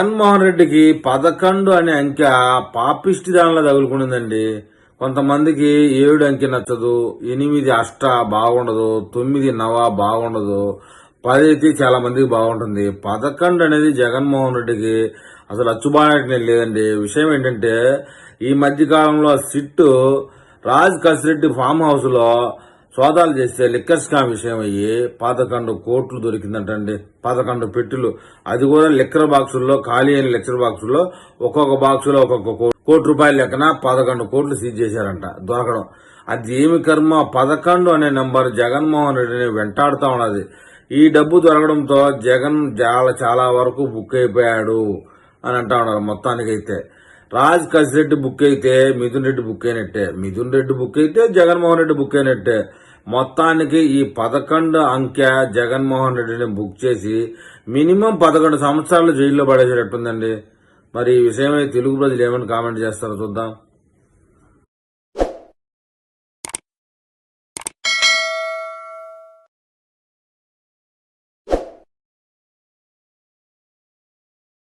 జగన్మోహన్ రెడ్డికి పదకొండు అనే అంకె పాపిష్టి దానిలో తగులుకునిందండి కొంతమందికి ఏడు అంకె నచ్చదు ఎనిమిది అష్ట బాగుండదు తొమ్మిది నవ బాగుండదు పది అయితే చాలా మందికి బాగుంటుంది. పదకొండు అనేది జగన్మోహన్ రెడ్డికి అసలు అచ్చుబాటే లేదండి. విషయం ఏంటంటే ఈ మధ్యకాలంలో సిట్టు రాజ్ కసిరెడ్డి ఫామ్ హౌస్లో సోదాలు చేస్తే లిక్కర్ స్కామ్ విషయం అయ్యి పదకొండు కోట్లు దొరికిందంటండి. పదకొండు పెట్టులు. అది కూడా లిక్కర్ బాక్సుల్లో ఖాళీ అయిన లిక్కర్ బాక్సుల్లో ఒక్కొక్క బాక్సులో ఒక్కొక్క కోటి రూపాయల లెక్కన పదకొండు కోట్లు సీజ్ చేశారంట. దొరకడం. అది ఏమి కర్మ? పదకొండు అనే నెంబర్ జగన్మోహన్ రెడ్డిని వెంటాడుతా ఉన్నది. ఈ డబ్బు దొరకడంతో జగన్ చాలా చాలా వరకు బుక్ అయిపోయాడు అని అంటా ఉన్నారు మొత్తానికైతే. రాజ్ కసిరెడ్డి బుక్ అయితే మిథున్ రెడ్డి బుక్ అయినట్టే. మిథున్ రెడ్డి బుక్ అయితే జగన్మోహన్ రెడ్డి బుక్ అయినట్టే. మొత్తానికి ఈ పదకొండు అంకె జగన్మోహన్ రెడ్డిని బుక్ చేసి మినిమం పదకొండు సంవత్సరాలు జైల్లో పడేసేటట్టుందండి. మరి ఈ విషయమై తెలుగు ప్రజలు ఏమైనా కామెంట్ చేస్తారో చూద్దాం.